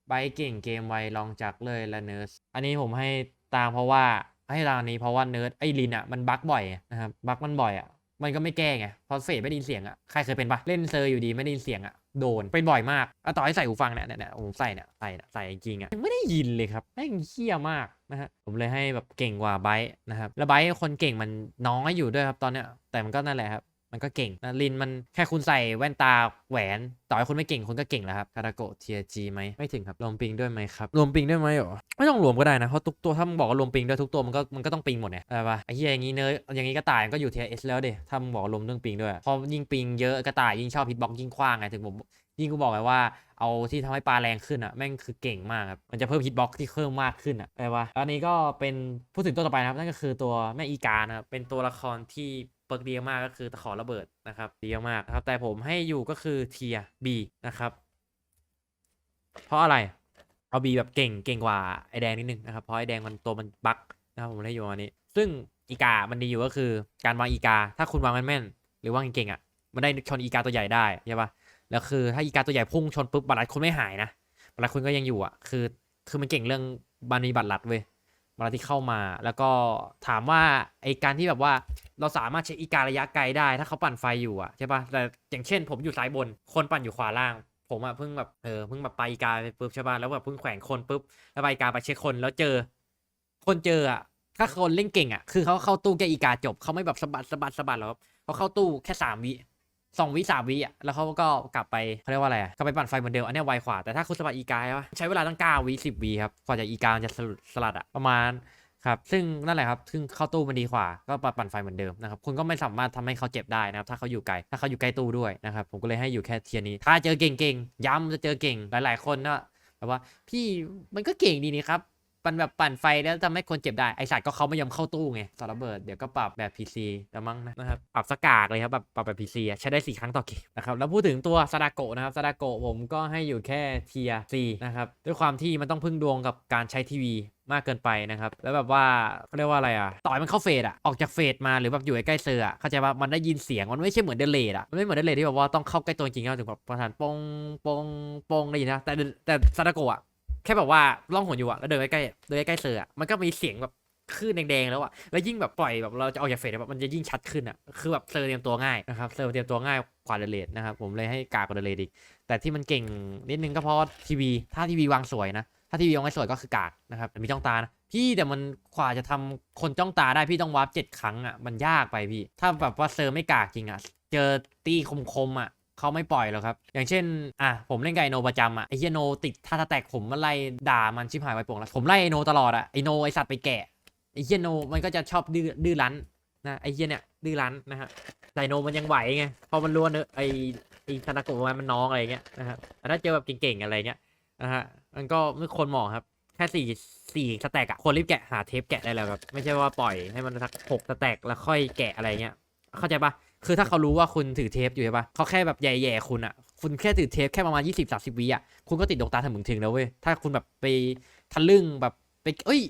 ใบเก่งเกมไวลองจากเลยและเนิร์สอันนี้ผมให้ตามเพราะว่าให้ตามอันนี้เพราะว่าเนิร์สไอ้ลินอะมันบั๊กบ่อยนะครับบั๊กมันบ่อยอะมันก็ไม่แก้ไงเพราะเฟดไม่ได้ยินเสียงอะใครเคยเป็นปะเล่นเซอร์อยู่ดีไม่ได้ยินเสียงอะโดนเป็นบ่อยมากอะต่อให้ใส่หูฟังเนี่ยเนี่ยเนี่ยผมใส่เนี่ยใส่เนี่ยใส่จริงๆอะยังไม่ได้ยินเลยครับแม่งเฮี้ยมากนะฮะผมเลยให้แบบเก่งกว่าไบร์ทนะครับแล้วไบร์ทคนเก่งมันน้อยอยู่ด้วยครับตอนเนี้ยแต่มันก็นั่นแหละครับ มันก็เก่งนะลินมันแค่คุณใส่แว่นตาแหวนต่อให้คุณไม่เก่งคุณก็เก่งแล้วครับคาราโกเทียจีไหมไม่ถึงครับรวมปิงด้วยไหมครับรวมปิงด้วยไหมเหรอไม่ต้องรวมก็ได้นะเพราะทุกตัวถ้ามึงบอกว่ารวมปิงด้วยทุกตัวมันก็มันก็ต้องปิงหมดเนี่ยอะไรปะไอ้เหี้ยอย่างงี้เนยอย่างงี้กระต่ายมันก็อยู่เทียเอสแล้วเดถ้ามึงบอกรวมเรื่องปิงด้วยพอยิ่งปิงเยอะกระต่ายยิ่งชอบฮิตบ็อกยิ่งคว้างไงถึงผมยิ่งกูบอกไงว่าเอาที่ทำให้ปลาแรงขึ้นอะแม่งคือเก่งมากครับมันจะเพิ่มฮิตบ็อกที่เพิ่มมากขึ้นอะอะไรปะอันนี้ก็เป็นพูดถึงตัวต่อไปนะครับนั่นก็คือตัวแม่อีกานะครับเป็นตัวละครที่ เปิร์กดีมากก็คือตะขอระเบิดนะครับดีมากครับ แต่ผมให้อยู่ก็คือเทียบีนะครับ เพราะอะไร เอาบีแบบเก่งเก่งกว่าไอแดงนิดนึงนะครับเพราะไอแดงมันตัวมันบั๊กนะครับผมให้อยู่ประมาณนี้ ซึ่งอีกา มันดีอยู่ก็คือ การวางอีกา ถ้าคุณวางแม่นๆหรือวางเก่งๆอะมันได้ชนอีกาตัวใหญ่ได้ใช่ปะแล้วคือถ้าอีกาตัวใหญ่พุ่งชนปุ๊บบัตรลัดคุณไม่หายนะบัตรลัดคุณก็ยังอยู่อะคือ คือมันเก่งเรื่องบานีบัตรลัดเว้ย บัตรลัดที่เข้ามา แล้วก็ถามว่าไอการที่แบบว่าเราสามารถเช็คอีการะยะไกลได้ ถ้าเขาปั่นไฟอยู่อะใช่ปะแต่อย่างเช่น ผมอยู่ซ้ายบน คนปั่นอยู่ขวาล่าง ผมอะเพิ่งแบบเออเพิ่งแบบไปอีกาไปปุ๊บใช่ปะแล้วแบบเพิ่งแขวนคนปุ๊บแล้วไปอีกาไปเช็คคนแล้วเจอ คนเจออะถ้าคนเล่นเก่งอะคือเขาเข้าตู้แกอีกาจบเขาไม่แบบสะบัดสะบัดสะบัดหรอกเขาเข้าตู้แค่สามวิ สองวิสามวิอะแล้วเขาก็กลับไปเขาเรียกว่าอะไรอะกลับไปปั่นไฟเหมือนเดิมอันนี้ไวกว่าแต่ถ้าคุณสะบัดอีกาใช่ปะใช้เวลาตั้งเก้าวิสิบวิครับกว่าจะอีกามันจะสลุดสลัดอะประมาณครับซึ่งนั่นแหละครับซึ่งเข้าตู้มันดีกว่าก็ปั่นไฟเหมือนเดิมนะครับคุณก็ไม่สามารถทำให้เขาเจ็บได้นะครับถ้าเขาอยู่ไกลถ้าเขาอยู่ใกล้ตู้ด้วยนะครับผมก็เลยให้อยู่แค่เทียนี้ ถ้าเจอเก่งๆย้ำจะเจอเก่งหลาย ๆ คนก็แบบว่าพี่มันก็เก่งดีนี่ครับ ปั่นแบบปั่นไฟแล้วทำให้คนเจ็บได้ไอสัตว์ก็เขาไม่ยอมเข้าตู้ไงสารระเบิดเดี๋ยวก็ปรับแบบ PC แล้วมั้งนะครับปรับสกากเลยครับแบบปรับแบบ PC ใช้ได้สี่ครั้งต่อเกมนะครับแล้วพูดถึงตัวซาดาโกะนะครับซาดาโกะผมก็ให้อยู่แค่เทียซีนะครับด้วยความที่มันต้องพึ่งดวงกับการใช้ทีวีมากเกินไปนะครับ แล้วแบบว่าเขาเรียกว่าอะไรอะ ต่อยมันเข้าเฟสอะ ออกจากเฟสมาหรือแบบอยู่ใกล้เซอร์อะเข้าใจว่ามันได้ยินเสียง มันไม่ใช่เหมือนเดเลดอะ มันไม่เหมือนเดเลดที่แบบว่าต้องเข้าใกล้ตัวจริงๆถึงแบบประธานปงปงปงได้ยินนะ แต่แต่ซาดาโกะอะ แค่แบบว่าล่องหนอยู่อะแล้วเดินใกล้ๆเดินใกล้ๆเซอร์อะมันก็มีเสียงแบบคลื่นแดงๆแล้วอะแล้วยิ่งแบบปล่อยแบบเราจะออกจากเฟสแบบมันจะยิ่งชัดขึ้นอะคือแบบเซอร์เตรียมตัวง่ายนะครับเซอร์เตรียมตัวง่ายกว่าเดเลดนะครับผมเลยให้กากว่าเดเลดอีกแต่ที่มันเก่งนิดนึงก็เพราะทีวีถ้าทีวีวางสวยนะถ้าทีวีวางไม่สวยก็คือกากนะครับมีจ้องตานะพี่แต่มันกว่าจะทำคนจ้องตาได้พี่ต้องวาร์ปเจ็ดครั้งอะมันยากไปพี่ ถ้าแบบว่าเซอร์ไม่กากจริงอะเจอตีคมๆอะ เขาไม่ปล่อยหรอกครับ อย่างเช่น อะ ผมเล่นไอโนประจำอะ ไอเยโนติดท่าตะแตกผมมาไล่ด่ามันชิบหายไปโป่งแล้ว ผมไล่ไอโนตลอดอะ ไอโนไอสัตว์ไปแกะ ไอเยโนมันก็จะชอบดื้อดื้อรั้นนะ ไอเยเนี่ยดื้อรั้นนะฮะแต่ไอโนมันยังไหวไง พอมันรู้ว่าเนอะไอไอคานาโกะมันน้องอะไรเงี้ยนะครับถ้าเจอแบบเก่งๆอะไรเงี้ยนะฮะ มันก็ไม่ควรมองครับ แค่สี่สี่สแต็กอะควรรีบแกะหาเทปแกะได้แล้วครับ ไม่ใช่ว่าปล่อยให้มันสักหกสแต็กแล้วค่อยแกะอะไรเงี้ย เข้าใจปะ คือถ้าเขารู้ว่าคุณถือเทปอยู่ใช่ปะเขาแค่แบบแย่ๆคุณอะคุณแค่ถือเทปแค่ประมาณ 20 30วิอะคุณก็ติดดวงตาถึงมึงถึงแล้วเว้ย ถ้าคุณแบบไปทะลึ่งแบบไปเอ้ย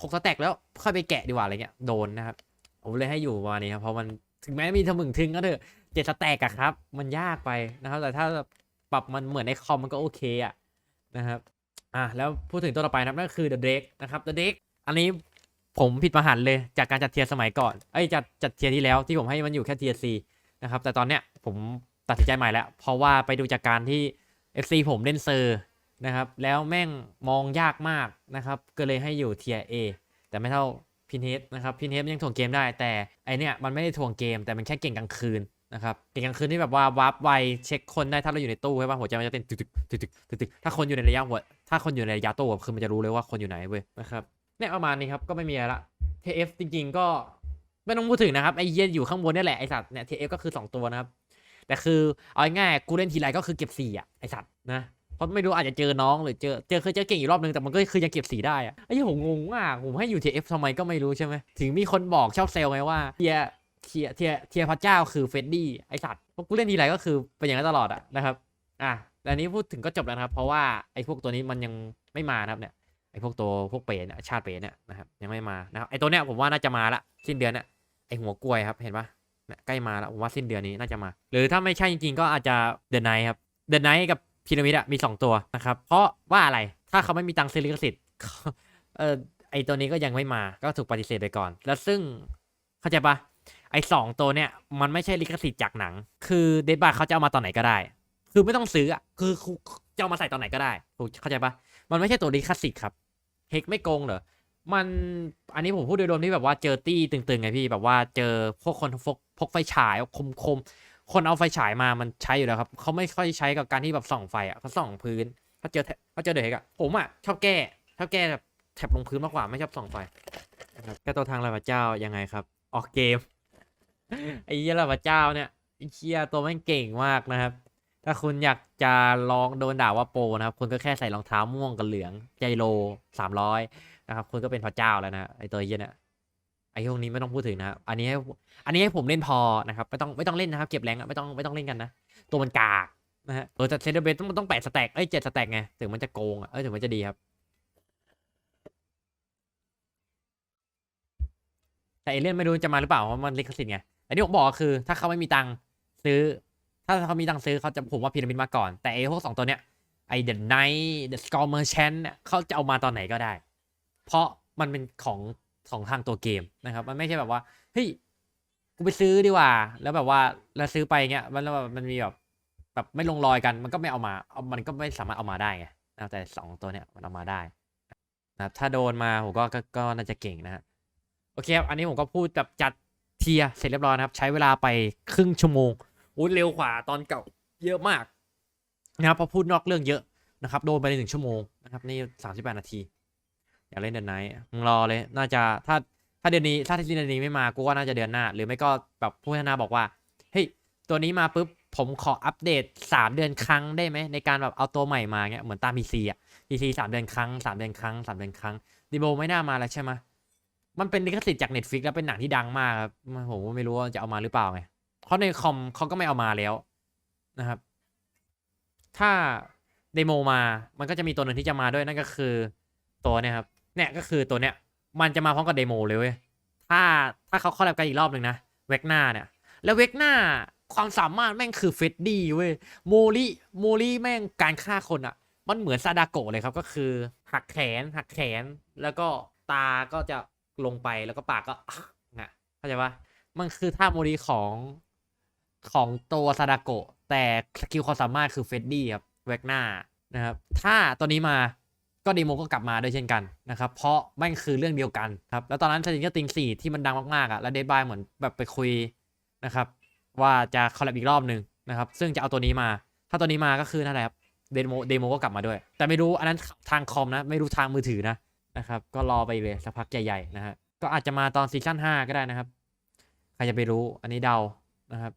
หกสแต็กแล้วค่อยไปแกะดีกว่าอะไรเงี้ยโดนนะครับผมเลยให้อยู่ประมาณนี้ครับเพราะมันถึงแม้มีทะมึงถึงก็เถอะเจ็ดสแต็กอะครับ มันยากไปนะครับ แต่ถ้าปรับมันเหมือนในคอมมันก็โอเคอะนะครับอะแล้วพูดถึงตัวต่อไปนะครับนั่นคือ The Drake นะครับ The Drake อันนี้ ผมผิดมหันเลยจากการจัดเทียร์สมัยก่อนเอ้ยจัดจัดเทียร์ที่แล้วที่ผมให้มันอยู่แค่เทียร์ C นะครับแต่ตอนเนี้ยผมตัดสินใจใหม่แล้วเพราะว่าไปดูจากการที่ FC ผมเล่นเซอร์นะครับแล้วแม่งมองยากมากนะครับก็เลยให้อยู่เทียร์ A แต่ไม่เท่าพินเฮดนะครับพินเฮดยังถ่วงเกมได้ แต่ไอเนี้ยมันไม่ได้ถ่วงเกม แต่มันแค่เก่งกลางคืนนะครับเก่งกลางคืนที่แบบว่าวาร์ปไวเช็คคนได้ถ้าเราอยู่ในตู้ใช่ป่ะหัวใจมันจะเต้นตึกตึกตึกตึกถ้าคนอยู่ในระยะหัวถ้าคนอยู่ในระยะตู้อะคือมันจะรู้เลยว่าคนอยู่ไหนเว้ยนะครับ เนี่ยประมาณนี้ครับก็ไม่มีอะไรละ TF จริงๆก็ไม่ต้องพูดถึงนะครับไอเหี้ยอยู่ข้างบนนี่แหละไอสัตว์เนี่ย TF ก็คือ 2 ตัวนะครับ แต่คือเอาง่ายๆกูเล่นทีไรก็คือเก็บสี่อะไอสัตว์นะเพราะไม่รู้อาจจะเจอน้องหรือเจอเจอเคยเจอเก่งอีกรอบนึงแต่มันก็คือยังเก็บสีได้อะไอ้ที่ผมงงมากผมให้อยู่ TF ทำไมก็ไม่รู้ใช่ไหมถึงมีคนบอกชอบเซลไงว่าเทียเทียเทียเทียพระเจ้าคือเฟดดี้ไอสัตว์เพราะกูเล่นทีไรก็คือเป็นอย่างนั้นตลอดอะนะครับอะแต่นี้พูดถึงก็จบแล้วครับ เพราะว่าไอ้พวกตัวนี้มันยังไม่มานะครับเนี่ย ไอ้พวกตัวพวกเปรตเนี่ยชาติเปรตเนี่ยนะครับยังไม่มานะครับไอ้ตัวเนี้ยผมว่าน่าจะมาละสิ้นเดือนเนี่ยไอ้หัวกล้วยครับเห็นปะเนี่ยใกล้มาแล้วผมว่าสิ้นเดือนนี้น่าจะมา หรือถ้าไม่ใช่จริงๆ ก็อาจจะเด e n ไน t ครับเด e n ไน t กับพีระมิดอะมี 2 ตัวนะครับเพราะว่าอะไรถ้าเขาไม่มีตังค์ซื้อลิขสิทธิ์เออไอตัวนี้ก็ยังไม่มาก็ถูกปฏิเสธไปก่อน แล้วซึ่งเข้าใจปะไอสองตัวเนี่ยมันไม่ใช่ลิขสิทธิ์จากหนัง คือเดดบาร์เขาจะเอามาตอนไหนก็ได้ คือไม่ต้องซื้ออะคือคือจะเอามาใส่ตอนไหนก็ได้ถูกเข้าใจปะมันไม่ใช่ตัวลิขสิทธิ์ครับ เฮกไม่โกงเหรอ มันอันนี้ผมพูดโดยรวมที่แบบว่าเจอตี้ตึงๆไงพี่แบบว่าเจอพวกคนพกพกไฟฉายคมคมๆคนเอาไฟฉายมามันใช้อยู่แล้วครับเขาไม่ค่อยใช้กับการที่แบบส่องไฟอะเขาส่องพื้นเขาเจอถเขาเจอเด็กอะผมอะชอบแก้ชอบแก้แบบแถบลงพื้นมากกว่าไม่ชอบส่องไฟแก้ตัวทางลาพระเจ้ายังไงครับ ออกเกมไอ้เหี้ยลาพระเจ้าเนี่ยไอ้เชี่ยตัวแม่งเก่งมากนะครับ ถ้าคุณอยากจะลองโดนด่าว่าโปรนะครับคุณก็แค่ใส่รองเท้าม่วงกับเหลืองใจโลสามร้อยนะครับคุณก็เป็นพระเจ้าแล้วนะไอตัวเหี้ยเนี่ยไอพวกนี้ไม่ต้องพูดถึงนะอันนี้ให้อันนี้ให้ผมเล่นพอนะครับไม่ต้องไม่ต้องเล่นนะครับเก็บแรงไม่ต้องไม่ต้องเล่นกันนะตัวมันกากนะฮะเออแต่เซนเดอร์เบสมันต้องแปดสแต็กเอ้ยเจ็ดสแต็กไงถึงมันจะโกงอะเอ้ยถึงมันจะดีครับแต่เอเลี่ยนไม่รู้จะมาหรือเปล่าเพราะมันลิขสิทธิ์ไงแต่ที่ผมบอกคือถ้าเขาไม่มีตังค์ซื้อ ถ้าเขามีตังค์ซื้อเขาจะผมว่าพีระมิดมาก่อน แต่ไอพวกสองตัวเนี้ยไอเดอะไนท์เดอะสกอร์เมอร์ชันเนี่ยเขาจะเอามาตอนไหนก็ได้ เพราะมันเป็นของของทางตัวเกมนะครับ มันไม่ใช่แบบว่าเฮ้ยกูไปซื้อดีกว่า แล้วแบบว่าแล้วซื้อไปเงี้ยมันแล้วแบบมันมีแบบแบบไม่ลงรอยกันมันก็ไม่เอามาเอามันก็ไม่สามารถเอามาได้ไงนะแต่สองตัวเนี้ยมันเอามาได้นะครับถ้าโดนมาผมก็ก็ก็น่าจะเก่งนะฮะโอเคครับอันนี้ผมก็พูดแบบจัดเทียเสร็จเรียบร้อยนะครับ ใช้เวลาไปครึ่งชั่วโมง อุ้ยเร็วกว่าตอนเก่าเยอะมากนะครับพอพูดนอกเรื่องเยอะนะครับ โดนไปในหนึ่งชั่วโมงนะครับนี่สามสิบแปดนาที อยากเล่นเดือนไหนมึงรอเลย น่าจะถ้าถ้าเดือนนี้ถ้าที่เดือนนี้ไม่มากูว่าน่าจะเดือนหน้า หรือไม่ก็แบบผู้พัฒนาบอกว่าเฮ้ยตัวนี้มาปุ๊บผมขออัปเดต 3 เดือนครั้งได้ไหมในการแบบเอาตัวใหม่มาเงี้ยเหมือนตาม PC อะ PC สามเดือนครั้งสามเดือนครั้งสามเดือนครั้งดีโบไม่น่ามาแล้วใช่ไหมมันเป็นลิขสิทธิ์จาก Netflix แล้วเป็นหนังที่ดังมากครับผมไม่รู้ว่าจะเอามาหรือเปล่าไง เพราะในคอมเขาก็ไม่เอามาแล้วนะครับ ถ้าเดโมมา มันก็จะมีตัวหนึ่งที่จะมาด้วยนั่นก็คือตัวเนี่ยครับ เนี่ยก็คือตัวเนี้ย มันจะมาพร้อมกับเดโมเลยเว้ย ถ้าถ้าเขาคอลแลบกันอีกรอบหนึ่งนะ เวกหน้าเนี่ย แล้วเวกหน้าความสามารถแม่งคือเฟดดี้เว้ย โมลี่โมลี่แม่งการฆ่าคนอะ่ะมันเหมือนซาดาโกะเลยครับ ก็คือ หักแขน หักแขน แล้วก็ตาก็จะลงไปแล้วก็ปากก็นะเข้าใจปะมันคือท่าโมลีของ ของตัวซาดาโกะแต่สกิลความสามารถคือเฟดดี้ครับเวกหน้านะครับถ้าตัวนี้มาก็เดโมก็กลับมาด้วยเช่นกันนะครับ เพราะแม่งคือเรื่องเดียวกันครับ แล้วตอนนั้นสติงเกอร์ติงสี่ที่มันดังมากๆอะ แล้วเดดบายเหมือนแบบไปคุยนะครับ ว่าจะคอลแลบอีกรอบหนึ่งนะครับ ซึ่งจะเอาตัวนี้มา ถ้าตัวนี้มาก็คือนั่นแหละครับ เดโมเดโมก็กลับมาด้วย แต่ไม่รู้อันนั้นทางคอมนะ ไม่รู้ทางมือถือนะนะครับ ก็รอไปเลยสักพักใหญ่ๆนะฮะ ก็อาจจะมาตอนซีซั่น5ก็ได้นะครับ ใครจะไปรู้ อันนี้เดา นะครับ